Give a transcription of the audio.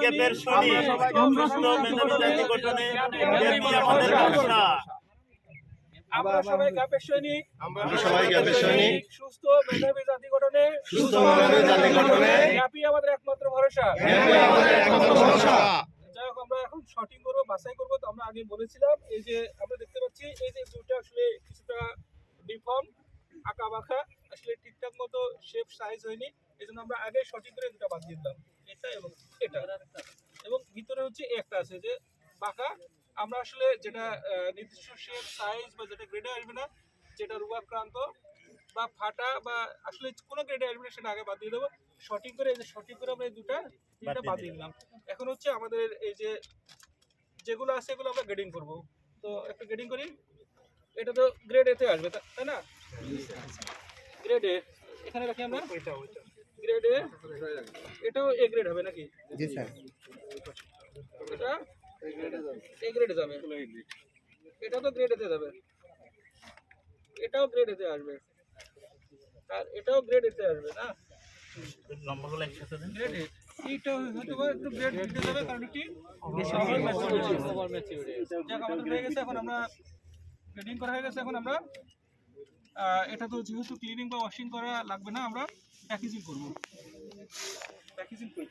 গ্যাপের শুনি সুস্থ মেধাবী জাতি গঠনে জ্ঞাপই আমাদের ভরসা আমরা সবাই গ্যাপের সৈনিক আমরা সবাই গ্যাপের সৈনিক। সুস্থ মেধাবী জাতি গঠনে সুস্থ মেধাবী জাতি গঠনে গ্যাপই আমাদের একমাত্র ভরসা। জ্ঞাপই আমাদের একমাত্র ভরসা। যাই হোক আমরা এখন শর্টিং করব বাছাই করব। তো আমরা আগে বলেছিলাম এই যে আমরা দেখতে পাচ্ছি এই যে দুটো আসলে কিছুটা ডিফর্ম আঁকা বাঁকা আসলে ঠিকঠাক মতো শেপ সাইজ হয়নি। এই জন্য আমরা আগে সঠিক করে দুটো বাদ দিয়ে দিলাম। এটা এবং এটা। এবং ভিতরে হচ্ছে একটা আছে যে বাঁকা। আমরা আসলে যেটা নির্দিষ্ট শেপ সাইজ বা যেটা গ্রেডে আসবে না যেটা রূপাক্রান্ত বা ফাটা বা আসলে কোনো গ্রেডে আসবে না সেটা আগে বাদ দিয়ে দেবো। সঠিক করে এই যে সঠিক করে আমরা এই দুটা তিনটা বাদ দিয়ে দিলাম। এখন হচ্ছে আমাদের এই যে যেগুলো আছে এগুলো আমরা গ্রেডিং করব। তো একটা গ্রেডিং করি। এটা তো গ্রেড এতে আসবে তাই না? গ্রেড এ এখানে রাখি আমরা? গ্রেড এ এটাও এ গ্রেড হবে নাকি? জি স্যার। এটা এ গ্রেডে যাবে। এটা তো গ্রেড এতে যাবে। এটাও গ্রেড এতে আসবে। আর এটাও গ্রেড এতে আসবে না? লম্বাগুলো একসাথে দেন। Grade A? এইটা হয়তো একটু গ্রেড দিতে যাবে কারণ কি? ওভার ম্যাচিউরিটি যাক আমাদের হয়ে গেছে এখন আমরা গ্রেডিং করা হয়ে গেছে এখন আমরা এটা তো যেহেতু ক্লিনিং বা ওয়াশিং করা লাগবে না আমরা প্যাকেজিং করব। প্যাকেজিং করব